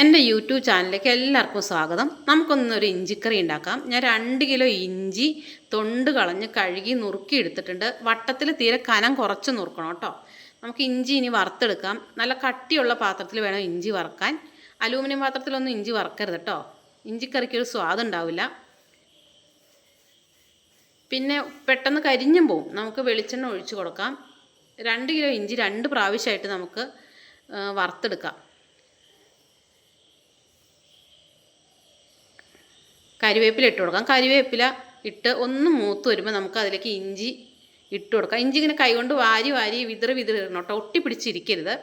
എന്റെ യൂട്യൂബ് ചാനലിലേക്ക് എല്ലാവർക്കും സ്വാഗതം. നമുക്കൊന്നൊരു ഇഞ്ചിക്കറി ഉണ്ടാക്കാം. ഞാൻ രണ്ട് കിലോ ഇഞ്ചി തൊണ്ട് കളഞ്ഞ് കഴുകി നുറുക്കി എടുത്തിട്ടുണ്ട് വട്ടത്തിൽ തീരെ കനം കുറച്ച് നുറുക്കണം കേട്ടോ. നമുക്ക് ഇഞ്ചി ഇനി വറുത്തെടുക്കാം. നല്ല കട്ടിയുള്ള പാത്രത്തിൽ വേണം ഇഞ്ചി വറുക്കാൻ. അലൂമിനിയം പാത്രത്തിലൊന്നും ഇഞ്ചി വറുക്കരുത് കേട്ടോ. ഇഞ്ചിക്കറിക്ക് ഒരു സ്വാദ് ഉണ്ടാവില്ല. പിന്നെ പെട്ടെന്ന് കരിഞ്ഞും പോവും. നമുക്ക് വെളിച്ചെണ്ണ ഒഴിച്ചു കൊടുക്കാം. രണ്ട് കിലോ ഇഞ്ചി രണ്ട് പ്രാവശ്യമായിട്ട് നമുക്ക് വറുത്തെടുക്കാം. കരിവേപ്പില ഇട്ട് കൊടുക്കാം. കരിവേപ്പില ഇട്ട് ഒന്ന് മൂത്ത് വരുമ്പോൾ നമുക്ക് അതിലേക്ക് ഇഞ്ചി ഇട്ട് കൊടുക്കാം. ഇഞ്ചി ഇങ്ങനെ കൈകൊണ്ട് വാരി വാരി വിതറ് വിതറി ഇടണം കേട്ടോ. ഒട്ടി പിടിച്ചിരിക്കരുത്.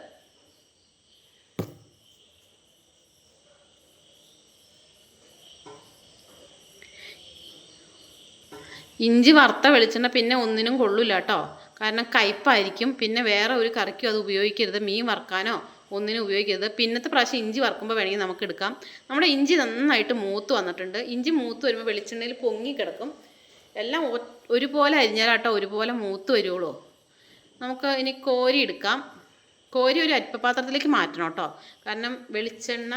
ഇഞ്ചി വറുത്ത വെളിച്ചെണ്ണ പിന്നെ ഒന്നിനും കൊള്ളില്ല കേട്ടോ. കാരണം കയ്പ്പായിരിക്കും പിന്നെ വേറെ ഒരു കറിക്കും അത് ഉപയോഗിക്കരുത്. മീൻ വറുക്കാനോ ഒന്നിനും ഉപയോഗിക്കരുത്. പിന്നത്തെ പ്രാവശ്യം ഇഞ്ചി വറുക്കുമ്പോൾ വേണമെങ്കിൽ നമുക്ക് എടുക്കാം. നമ്മുടെ ഇഞ്ചി നന്നായിട്ട് മൂത്ത് വന്നിട്ടുണ്ട്. ഇഞ്ചി മൂത്ത് വരുമ്പോൾ വെളിച്ചെണ്ണയിൽ പൊങ്ങി കിടക്കും. എല്ലാം ഒരുപോലെ അരിഞ്ഞാലാട്ടോ ഒരുപോലെ മൂത്ത് വരുള്ളൂ. നമുക്ക് ഇനി കോരി എടുക്കാം. കോരി ഒരു അരിപ്പപാത്രത്തിലേക്ക് മാറ്റണം കേട്ടോ. കാരണം വെളിച്ചെണ്ണ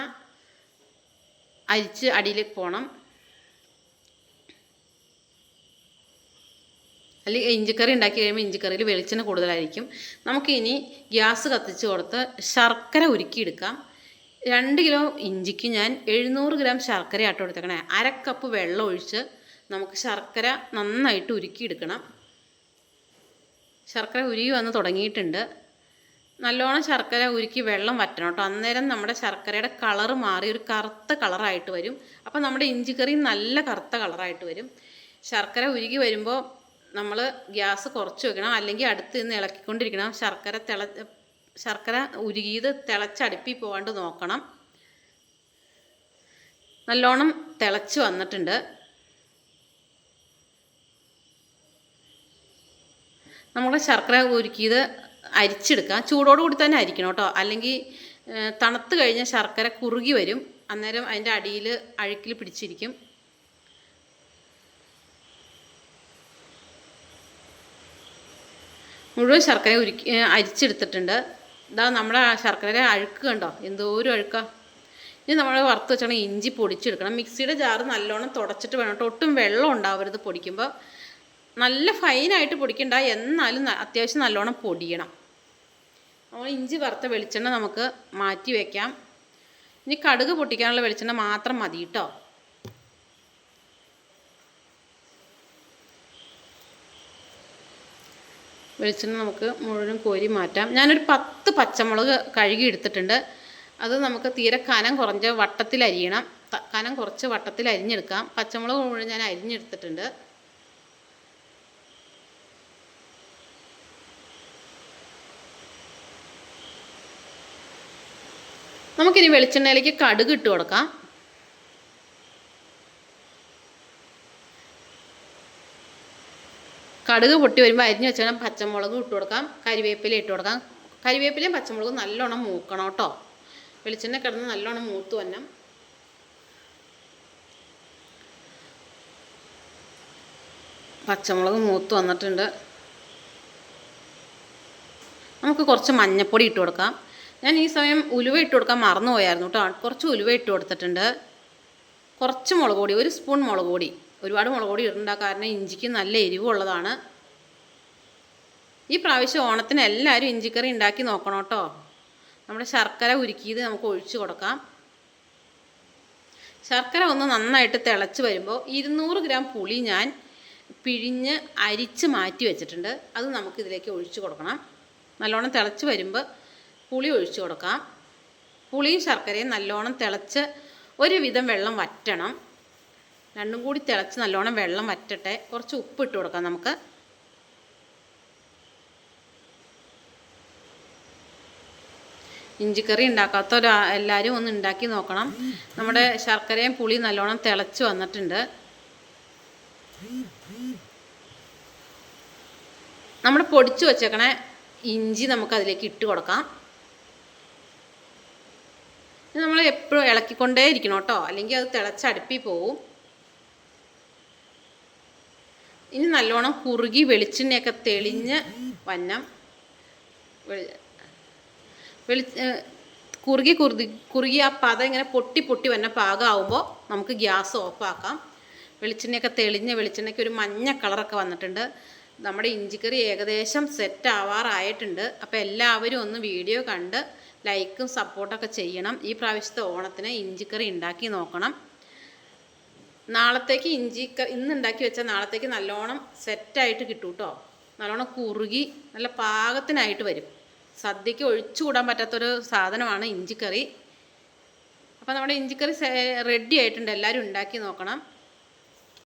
അരിച്ച് അടിയിലേക്ക് പോകണം അല്ലെങ്കിൽ ഇഞ്ചിക്കറി ഉണ്ടാക്കി കഴിയുമ്പോൾ ഇഞ്ചിക്കറിയിൽ വെളിച്ചെണ്ണ കൂടുതലായിരിക്കും. നമുക്കിനി ഗ്യാസ് കത്തിച്ച് കൊടുത്ത് ശർക്കര ഉരുക്കിയെടുക്കാം. രണ്ട് കിലോ ഇഞ്ചിക്ക് ഞാൻ എഴുന്നൂറ് ഗ്രാം ശർക്കര ആട്ടോ എടുത്തേക്കണേ. അര കപ്പ് വെള്ളം ഒഴിച്ച് നമുക്ക് ശർക്കര നന്നായിട്ട് ഉരുക്കിയെടുക്കണം. ശർക്കര ഉരുകി വന്ന് തുടങ്ങിയിട്ടുണ്ട്. നല്ലോണം ശർക്കര ഉരുക്കി വെള്ളം വറ്റണം കേട്ടോ. അന്നേരം നമ്മുടെ ശർക്കരയുടെ കളറ് മാറി ഒരു കറുത്ത കളറായിട്ട് വരും. അപ്പോൾ നമ്മുടെ ഇഞ്ചിക്കറി നല്ല കറുത്ത കളറായിട്ട് വരും. ശർക്കര ഉരുകി വരുമ്പോൾ നമ്മൾ ഗ്യാസ് കുറച്ച് വെക്കണം അല്ലെങ്കിൽ അടുത്ത് നിന്ന് ഇളക്കിക്കൊണ്ടിരിക്കണം. ശർക്കര തിള ശർക്കര ഉരുകിയത് തിളച്ചടുപ്പി പോകാണ്ട് നോക്കണം. നല്ലോണം തിളച്ച് വന്നിട്ടുണ്ട്. നമ്മൾ ശർക്കര ഉരുക്കിയത് അരിച്ചെടുക്കാം. ചൂടോട് കൂടി തന്നെ അരിക്കണം കേട്ടോ. അല്ലെങ്കിൽ തണുത്ത് കഴിഞ്ഞ ശർക്കര കുറുകി വരും. അന്നേരം അതിന്റെ അടിയിൽ അഴുക്കിൽ പിടിച്ചിരിക്കും. മുഴുവൻ ശർക്കര ഉരുക്കി അരിച്ചെടുത്തിട്ടുണ്ട്. ഇതാ നമ്മുടെ ശർക്കരയുടെ ശർക്കര അഴുക്ക് കണ്ടോ? എന്തോരം അഴുക്കാ. ഇനി നമ്മൾ വറുത്ത് വെച്ചാൽ ഇഞ്ചി പൊടിച്ചെടുക്കണം. മിക്സിയുടെ ജാറ് നല്ലോണം തുടച്ചിട്ട് വേണം. ഒട്ടും വെള്ളം ഉണ്ടാവരുത് പൊടിക്കുമ്പോൾ നല്ല ഫൈനായിട്ട് പൊടിക്കണ്ട. എന്നാലും അത്യാവശ്യം നല്ലോണം പൊടിയണം. നമ്മൾ ഇഞ്ചി വറുത്ത വെളിച്ചെണ്ണ നമുക്ക് മാറ്റി വയ്ക്കാം ഇനി കടുക് പൊട്ടിക്കാനുള്ള വെളിച്ചെണ്ണ മാത്രം മതി കേട്ടോ വെളിച്ചെണ്ണ നമുക്ക് മുഴുവൻ കോരി മാറ്റാം. ഞാനൊരു പത്ത് പച്ചമുളക് കഴുകി എടുത്തിട്ടുണ്ട്. അത് നമുക്ക് തീരെ കനം കുറഞ്ഞ വട്ടത്തിൽ അരിയണം. കനം കുറച്ച് വട്ടത്തിൽ അരിഞ്ഞെടുക്കാം. പച്ചമുളക് മുഴുവൻ ഞാൻ അരിഞ്ഞെടുത്തിട്ടുണ്ട്. നമുക്കിനി വെളിച്ചെണ്ണയിലേക്ക് കടുക് ഇട്ട് കൊടുക്കാം. കടുക് പൊട്ടി വരുമ്പോൾ അരിഞ്ഞ് വെച്ചാൽ പച്ചമുളക് ഇട്ട് കൊടുക്കാം. കരിവേപ്പില ഇട്ട് കൊടുക്കാം. കരിവേപ്പിലയും പച്ചമുളകും നല്ലോണം മൂക്കണം കേട്ടോ വെളിച്ചെണ്ണ കിടന്ന് നല്ലോണം മൂത്ത് വന്നം പച്ചമുളക് മൂത്ത് വന്നിട്ടുണ്ട്. നമുക്ക് കുറച്ച് മഞ്ഞപ്പൊടി ഇട്ട് കൊടുക്കാം. ഞാൻ ഈ സമയം ഉലുവ ഇട്ട് കൊടുക്കാൻ മറന്നു പോയായിരുന്നു കേട്ടോ കുറച്ച് ഉലുവ ഇട്ട് കൊടുത്തിട്ടുണ്ട്. കുറച്ച് മുളക് പൊടി ഒരു സ്പൂൺ മുളക് പൊടി. ഒരുപാട് മുളക് പൊടി ഇടണ്ട. കാരണം ഇഞ്ചിക്ക് നല്ല എരിവുള്ളതാണ്. ഈ പ്രാവശ്യം ഓണത്തിന് എല്ലാവരും ഇഞ്ചിക്കറി ഉണ്ടാക്കി നോക്കണം കേട്ടോ. നമ്മുടെ ശർക്കര ഉരുക്കിയത് നമുക്ക് ഒഴിച്ചു കൊടുക്കാം. ശർക്കര ഒന്ന് നന്നായിട്ട് തിളച്ച് വരുമ്പോൾ ഇരുന്നൂറ് ഗ്രാം പുളി ഞാൻ പിഴിഞ്ഞ് അരിച്ച് മാറ്റി വെച്ചിട്ടുണ്ട്. അത് നമുക്ക് ഇതിലേക്ക് ഒഴിച്ചു കൊടുക്കണം. നല്ലോണം തിളച്ച് വരുമ്പോൾ പുളി ഒഴിച്ചു കൊടുക്കാം. പുളിയും ശർക്കരയും നല്ലോണം തിളച്ച് ഒരുവിധം വെള്ളം വറ്റണം. രണ്ടും കൂടി തിളച്ച് നല്ലോണം വെള്ളം വറ്റട്ടെ. കുറച്ച് ഉപ്പ് ഇട്ട് കൊടുക്കാം നമുക്ക്. ഇഞ്ചിക്കറി ഉണ്ടാക്കാത്തവർ എല്ലാവരും ഒന്ന് ഉണ്ടാക്കി നോക്കണം. നമ്മുടെ ശർക്കരയും പുളി നല്ലോണം തിളച്ച് വന്നിട്ടുണ്ട്. നമ്മൾ പൊടിച്ച് വെച്ചേക്കണ ഇഞ്ചി നമുക്ക് അതിലേക്ക് ഇട്ട് കൊടുക്കാം. നമ്മൾ എപ്പോഴും ഇളക്കിക്കൊണ്ടേ ഇരിക്കണം കേട്ടോ. അല്ലെങ്കിൽ അത് തിളച്ചടുപ്പിൽ പോവും. ഇനി നല്ലോണം കുറുകി വെളിച്ചെണ്ണയൊക്കെ തെളിഞ്ഞ് വന്നം. വെളി- കുറുകി കുറുതി കുറുകി ആ പത ഇങ്ങനെ പൊട്ടി പൊട്ടി വന്ന പാകമാകുമ്പോൾ നമുക്ക് ഗ്യാസ് ഓഫാക്കാം. വെളിച്ചെണ്ണയൊക്കെ തെളിഞ്ഞ വെളിച്ചെണ്ണയ്ക്ക് ഒരു മഞ്ഞ കളറൊക്കെ വന്നിട്ടുണ്ട്. നമ്മുടെ ഇഞ്ചിക്കറി ഏകദേശം സെറ്റ് ആവാറായിട്ടുണ്ട്. അപ്പോൾ എല്ലാവരും ഒന്ന് വീഡിയോ കണ്ട് ലൈക്കും സപ്പോർട്ടൊക്കെ ചെയ്യണം. ഈ പ്രാവശ്യത്തെ ഓണത്തിന് ഇഞ്ചിക്കറി ഉണ്ടാക്കി നോക്കണം. നാളത്തേക്ക് ഇഞ്ചി ഇന്ന് ഉണ്ടാക്കി വെച്ചാൽ നാളത്തേക്ക് നല്ലോണം സെറ്റായിട്ട് കിട്ടും കേട്ടോ നല്ലോണം കുറുകി നല്ല പാകത്തിനായിട്ട് വരും. സദ്യക്ക് ഒഴിച്ചുകൂടാൻ പറ്റാത്തൊരു സാധനമാണ് ഇഞ്ചിക്കറി. അപ്പോൾ നമ്മുടെ ഇഞ്ചിക്കറി റെഡി ആയിട്ടുണ്ട്. എല്ലാവരും ഉണ്ടാക്കി നോക്കണം.